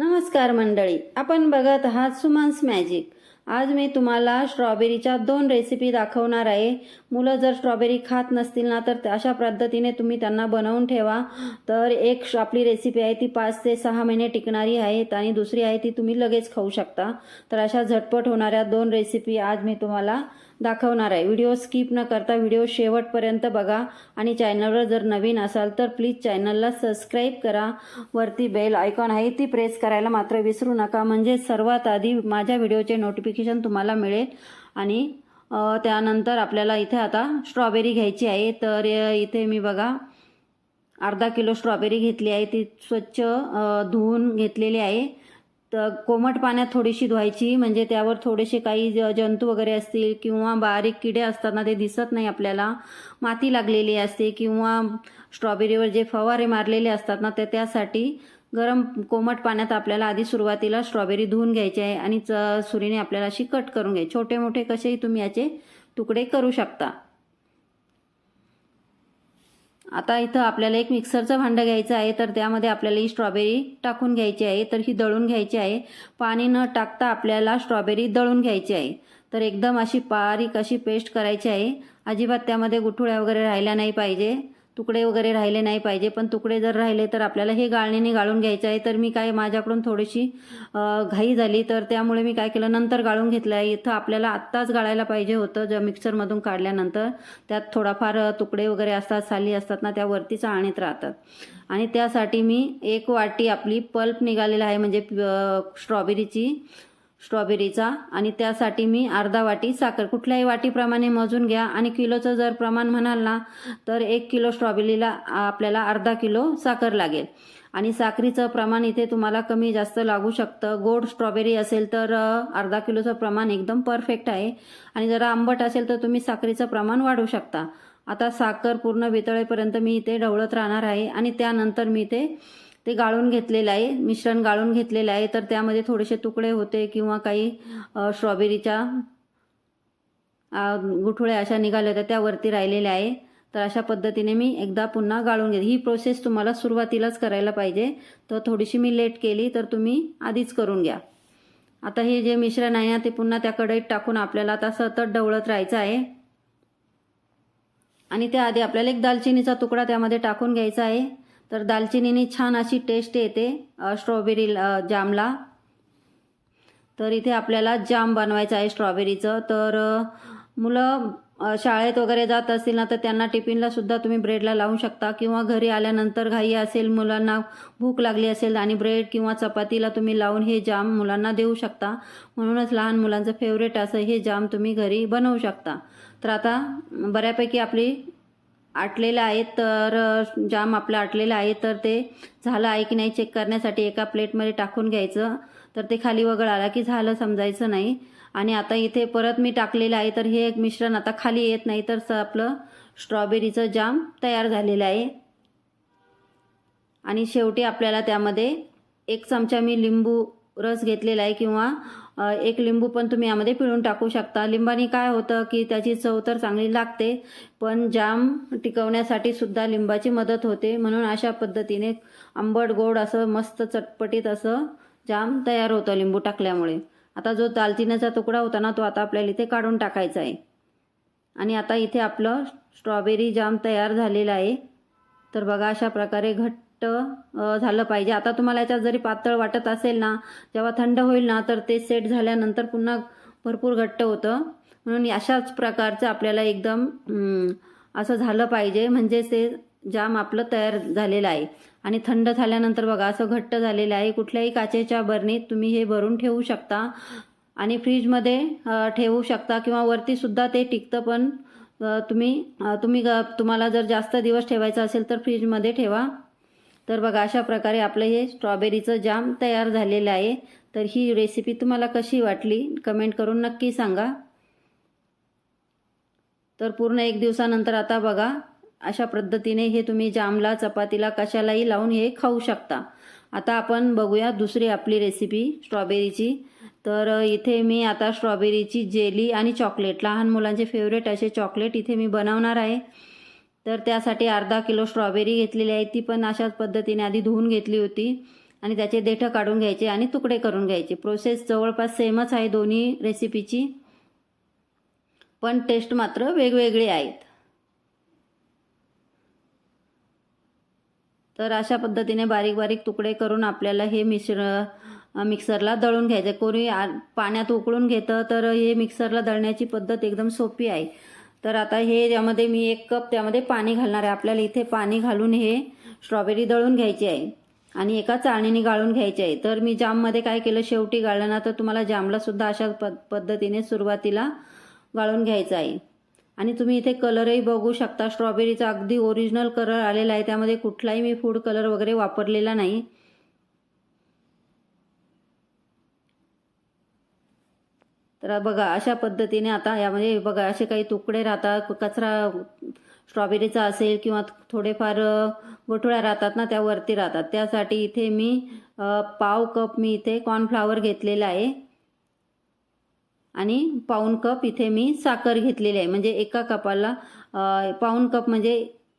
नमस्कार मंडळी आपण बघत आहात सुमन्स मॅजिक. आज मी तुम्हाला स्ट्रॉबेरीच्या दोन रेसिपी दाखवणार आहे. मुलं जर स्ट्रॉबेरी खात नसतील ना तर अशा पद्धतीने तुम्ही त्यांना बनवून ठेवा. तर एक आपली रेसिपी आहे ती पाच ते सहा महिने टिकणारी आहे आणि दुसरी आहे ती तुम्ही लगेच खाऊ शकता. तर अशा झटपट होणाऱ्या दोन रेसिपी आज मी तुम्हाला दाखवणार आहे. व्हिडिओ स्किप न करता व्हिडिओ शेवटपर्यंत बघा. आणि चॅनलवर जर नवीन असाल तर प्लीज चॅनलला सबस्क्राईब करा. वरती बेल आयकॉन आहे ती प्रेस करायला मात्र विसरू नका. म्हणजे सर्वात आधी माझ्या व्हिडिओचे नोटिफिकेशन तुम्हाला मिळेल. आणि त्यानंतर आपल्याला इथे आता स्ट्रॉबेरी घ्यायची आहे. तर इथे मी बघा अर्धा किलो स्ट्रॉबेरी घेतली आहे. ती स्वच्छ धुवून घेतलेली आहे. तर कोमट पाण्यात थोडीशी धुवायची म्हणजे त्यावर थोडेसे काही ज- जंतू वगैरे असतील किंवा बारीक किडे असतात ना ते दिसत नाही आपल्याला. माती लागलेली असते किंवा स्ट्रॉबेरीवर जे फवारे मारलेले असतात ना ते त्यासाठी गरम कोमट पाण्यात आपल्याला आधी सुरुवातीला स्ट्रॉबेरी धुवून घ्यायची आहे आणि च सुरीने आपल्याला अशी कट करून घ्यायची. छोटे मोठे कसेही तुम्ही याचे तुकडे करू शकता. आता इथं आपल्याला एक मिक्सरचं भांडं घ्यायचं आहे तर त्यामध्ये आपल्याला ही स्ट्रॉबेरी टाकून घ्यायची आहे तर ही दळून घ्यायची आहे. पाणी न टाकता आपल्याला स्ट्रॉबेरी दळून घ्यायची आहे. तर एकदम अशी बारीक अशी पेस्ट करायची आहे. अजिबात त्यामध्ये गुठुळ्या वगैरे राहिल्या नाही पाहिजे. तुकडे वगैरे राहिले नाही पाहिजे. पण तुकडे जर राहिले तर आपल्याला हे गाळणीने गाळून घ्यायचं आहे. तर मी काय माझ्याकडून थोडीशी घाई झाली. तर त्यामुळे मी काय केलं नंतर गाळून घेतलं आहे इथं आपल्याला आत्ताच गाळायला पाहिजे होतं ज्या मिक्सरमधून काढल्यानंतर. त्यात थोडाफार तुकडे वगैरे असतात साली असतात ना त्या वरतीच चाळणीत राहतात. आणि त्यासाठी मी एक वाटी आपली पल्प निघालेला आहे. म्हणजे स्ट्रॉबेरीची. स्ट्रॉबेरीचा आणि त्यासाठी मी अर्धा वाटी साखर. कुठल्याही वाटीप्रमाणे मोजून घ्या आणि किलोचं जर प्रमाण म्हणाल ना तर एक किलो स्ट्रॉबेरीला आपल्याला अर्धा किलो साखर लागेल. आणि साखरीचं प्रमाण इथे तुम्हाला कमी जास्त लागू शकतं. गोड स्ट्रॉबेरी असेल तर अर्धा किलोचं प्रमाण एकदम परफेक्ट आहे. आणि जरा आंबट असेल तर तुम्ही साखरेचं प्रमाण वाढवू शकता. आता साखर पूर्ण वितळेपर्यंत मी इथे ढवळत राहणार आहे आणि त्यानंतर मी ते ते गाळून घेतलेलं आहे मिश्रण गाळून घेतलेलं आहे. तर त्यामध्ये थोडेसे तुकडे होते किंवा काही स्ट्रॉबेरीच्या अ, अशा निघाल्या होत्या त्यावरती राहिलेल्या आहे. तर अशा पद्धतीने मी एकदा पुन्हा गाळून घेते. ही प्रोसेस तुम्हाला सुरुवातीलाच करायला पाहिजे. तर थोडीशी मी लेट केली तर तुम्ही आधीच करून घ्या. आता हे जे मिश्रण आहे ना ते पुन्हा त्या कढईत टाकून आपल्याला आता सतत ढवळत राहायचं आहे. आणि त्याआधी आपल्याला एक दालचिनीचा तुकडा त्यामध्ये टाकून घ्यायचा आहे. तर दालचिनीने छान अशी टेस्ट येते स्ट्रॉबेरी जामला. तर इथे आपल्याला जाम बनवायचं आहे स्ट्रॉबेरीचं तर मुलं शाळेत वगैरे जात असतील ना तर त्यांना टिफिनला सुद्धा तुम्ही ब्रेडला लावू शकता. किंवा घरी आल्यानंतर घाई असेल मुलांना भूक लागली असेल आणि ब्रेड किंवा चपातीला तुम्ही लावून हे जाम मुलांना देऊ शकता. म्हणूनच लहान मुलांचं फेवरेट असं हे जाम तुम्ही घरी बनवू शकता. तर आता बऱ्यापैकी आपली आटलेलं आहे तर जाम आपलं आटलेलं आहे तर ते झालं आहे की नाही चेक करण्यासाठी एका प्लेटमध्ये टाकून घ्यायचं. तर ते खाली वगळ आला की झालं समजायचं नाही. आणि आता इथे परत मी टाकलेलं आहे तर हे एक मिश्रण आता खाली येत नाही तर स- आपलं स्ट्रॉबेरीचं जाम तयार झालेलं आहे. आणि शेवटी आपल्याला त्यामध्ये एक चमचा मी लिंबू रस घेतलेला आहे किंवा एक लिंबू पण तुम्ही यामध्ये पिळून टाकू शकता. लिंबाने काय होतं की त्याची चव तर चांगली लागते पण जाम टिकवण्यासाठी सुद्धा लिंबाची मदत होते. म्हणून अशा पद्धतीने आंबट गोड असं मस्त चटपटीत असं जाम तयार होतं लिंबू टाकल्यामुळे. आता जो दालचिनीचा तुकडा होता ना तो आता आपल्याला इथे काढून टाकायचा आहे. आणि आता इथे आपलं स्ट्रॉबेरी जाम तयार झालेलं आहे. तर बघा अशा प्रकारे घट घट्ट झालं पाहिजे. आता तुम्हाला याच्यात जरी पातळ वाटत असेल ना जेव्हा थंड होईल ना तर ते सेट झाल्यानंतर पुन्हा भरपूर घट्ट होतं. म्हणून अशाच प्रकारचं आपल्याला एकदम असं झालं पाहिजे. म्हणजेच ते जाम आपलं तयार झालेलं आहे. आणि थंड झाल्यानंतर बघा असं घट्ट झालेलं आहे. कुठल्याही काचेच्या बरणीत तुम्ही हे भरून ठेवू शकता. आणि फ्रीजमध्ये ठेवू शकता किंवा वरती सुद्धा ते टिकतं पण तुम्ही तुम्ही ग- तुम्हाला जर जास्त दिवस ठेवायचं असेल तर फ्रीजमध्ये ठेवा. तर बघा अशा प्रकारे आपलं हे स्ट्रॉबेरीचं जाम तयार झालेलं आहे. तर ही रेसिपी तुम्हाला कशी वाटली कमेंट करून नक्की सांगा. तर पूर्ण एक दिवसानंतर आता बघा अशा पद्धतीने हे तुम्ही जामला चपातीला कशालाही लावून हे खाऊ शकता. आता आपण बघूया दुसरी आपली रेसिपी स्ट्रॉबेरीची तर इथे मी आता स्ट्रॉबेरीची जेली आणि चॉकलेट लहान मुलांचे फेवरेट असे चॉकलेट इथे मी बनवणार आहे. तर त्यासाठी अर्धा किलो स्ट्रॉबेरी घेतलेली आहे. ती पण अशाच पद्धतीने आधी धुवून घेतली होती आणि त्याचे देठं काढून घ्यायचे आणि तुकडे करून घ्यायचे. प्रोसेस जवळपास सेमच आहे दोन्ही रेसिपीची पण टेस्ट मात्र वेगवेगळी आहेत. तर अशा पद्धतीने बारीक बारीक तुकडे करून आपल्याला हे मिश्र मिक्सरला दळून घ्यायचं. कोणी आ पाण्यात उकळून घेतं तर हे मिक्सरला दळण्याची पद्धत एकदम सोपी आहे. तर आता हे यामध्ये मी एक कप त्यामध्ये पाणी घालणार आहे. आपल्याला इथे पाणी घालून हे स्ट्रॉबेरी दळून घ्यायची आहे. आणि एका चाळणीने गाळून घ्यायची आहे. तर मी जाममध्ये काय केलं शेवटी गाळलं ना तर तुम्हाला जामला सुद्धा अशा पद पद्धतीने सुरुवातीला गाळून घ्यायचं आहे. आणि तुम्ही इथे कलरही बघू शकता. स्ट्रॉबेरीचा अगदी ओरिजिनल कलर आलेला आहे. त्यामध्ये कुठलाही मी फूड कलर वगैरे वापरलेला नाही. तर बघा अशा पद्धतीने आता यामध्ये बघा असे काही तुकडे राहतात कचरा स्ट्रॉबेरीचा असेल किंवा थोडेफार गोठळ्या राहतात ना त्या वरती राहतात. त्यासाठी इथे मी पाव कप मी इथे कॉर्नफ्लावर घेतलेला आहे. आणि पाऊन कप इथे मी साखर घेतलेली आहे. म्हणजे एका कपाला पाऊन कप म्हणजे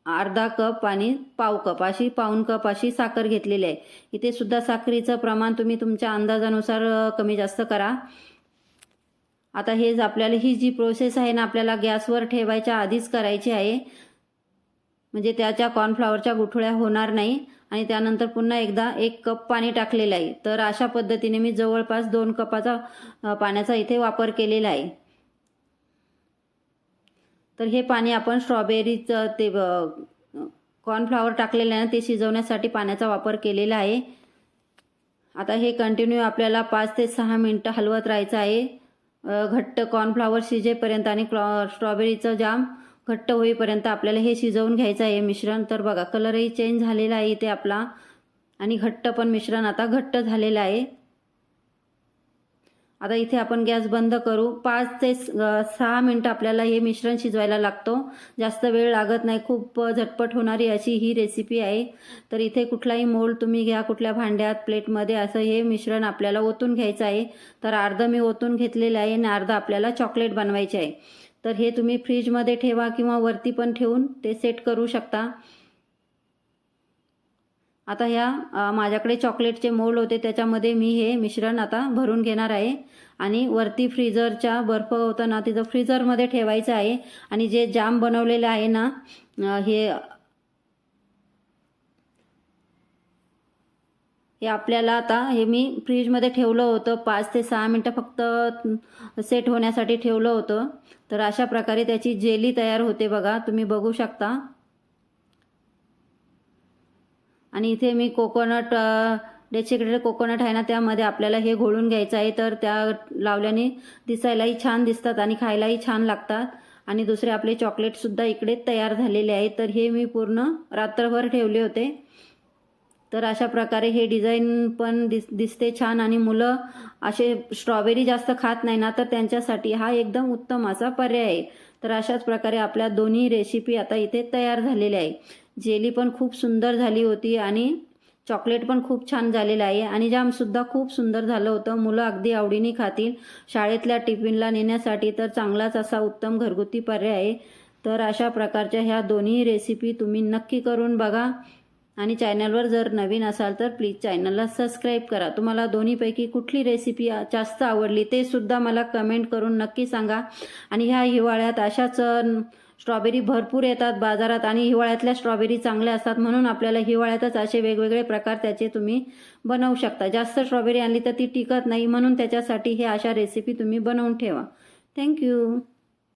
अर्धा कप आणि पाव कप. अशी पाऊन कप अशी साखर घेतलेली आहे. इथे सुद्धा साखरेचं प्रमाण तुम्ही तुमच्या अंदाजानुसार कमी जास्त करा. आता हेच आपल्याला ही जी प्रोसेस आहे ना आपल्याला गॅसवर ठेवायच्या आधीच करायची आहे. म्हणजे त्याच्या कॉर्नफ्लॉवरच्या गुठळ्या होणार नाही. आणि त्यानंतर पुन्हा एकदा एक कप पाणी टाकलेलं आहे. तर अशा पद्धतीने मी जवळपास दोन कपाचा पाण्याचा इथे वापर केलेला आहे. तर हे पाणी आपण स्ट्रॉबेरीचं ते कॉर्नफ्लॉवर टाकलेलं आहे ना ते शिजवण्यासाठी पाण्याचा वापर केलेला आहे. आता हे कंटिन्यू आपल्याला पाच ते सहा मिनटं हलवत राहायचं आहे. घट्ट कॉर्नफ्लॉवर शिजेपर्यंत आणि क्लॉ स्ट्रॉबेरीचं जाम घट्ट होईपर्यंत आपल्याला हे शिजवून घ्यायचं आहे मिश्रण. तर बघा कलरही चेंज झालेला आहे इथे आपला. आणि घट्ट पण मिश्रण आता घट्ट झालेलं आहे. आता इथे आपण गॅस बंद करू. पाच ते सहा मिनटं आपल्याला हे मिश्रण शिजवायला लागतो. जास्त वेळ लागत नाही. खूप झटपट होणारी अशी ही रेसिपी आहे. तर इथे कुठलाही मोल्ड तुम्ही घ्या. कुठल्या भांड्यात प्लेटमध्ये असं हे मिश्रण आपल्याला ओतून घ्यायचं आहे. तर अर्धं मी ओतून घेतलेलं आहे आणि अर्धं आपल्याला चॉकलेट बनवायचे आहे. तर हे तुम्ही फ्रीजमध्ये ठेवा किंवा वरती पण ठेवून ते सेट करू शकता. आता ह्या माझ्याकडे चॉकलेटचे मोल्ड होते त्याच्यामध्ये मी हे मिश्रण आता भरून घेणार आहे. आणि वरती फ्रीजरच्या बर्फ होतं ना तिथं फ्रीजरमध्ये ठेवायचं आहे. आणि जे जाम बनवलेलं आहे ना हे हे आपल्याला आता हे मी फ्रीजमध्ये ठेवलं होतं. पाच ते सहा मिनटं फक्त सेट होण्यासाठी ठेवलं होतं. तर अशा प्रकारे त्याची जेली तयार होते बघा तुम्ही बघू शकता. आणि इथे मी कोकोनट डेसिकेटेड कोकोनट आहे ना त्यामध्ये आपल्याला हे घोळून घ्यायचं आहे तर त्या लावल्याने दिसायलाही छान दिसतात आणि खायलाही छान लागतात. आणि दुसरे आपले चॉकलेटसुद्धा इकडे तयार झालेले आहे तर हे मी पूर्ण रात्रभर ठेवले होते. तर अशा प्रकारे हे डिझाईन पण दिस दिसते छान. आणि मुलं असे स्ट्रॉबेरी जास्त खात नाही ना तर त्यांच्यासाठी हा एकदम उत्तम असा पर्याय आहे. तर अशाच प्रकारे आपल्या दोन्ही रेसिपी आता इथे तयार झालेल्या आहे. जेली पण खूप सुंदर झाली होती आणि चॉकलेट पण खूप छान झालेलं आहे. आणि जामसुद्धा खूप सुंदर झालं होतं. मुलं अगदी आवडीने खातील. शाळेतल्या टिफिनला नेण्यासाठी तर चांगलाच असा उत्तम घरगुती पर्याय आहे. तर अशा प्रकारच्या ह्या दोन्ही रेसिपी तुम्ही नक्की करून बघा. आणि चॅनलवर जर नवीन असाल तर प्लीज चॅनलला सबस्क्राईब करा. तुम्हाला दोन्हीपैकी कुठली रेसिपी जास्त आवडली ते सुद्धा मला कमेंट करून नक्की सांगा. आणि ह्या हिवाळ्यात अशाच स्ट्रॉबेरी भरपूर येतात बाजारात आणि हिवाळ्यातल्या स्ट्रॉबेरी चांगल्या असतात म्हणून आपल्याला हिवाळ्यातच असे वेगवेगळे प्रकार त्याचे तुम्ही बनवू शकता. जास्त स्ट्रॉबेरी आणली तर ती टिकत नाही म्हणून त्याच्यासाठी हे अशा रेसिपी तुम्ही बनवून ठेवा. थँक्यू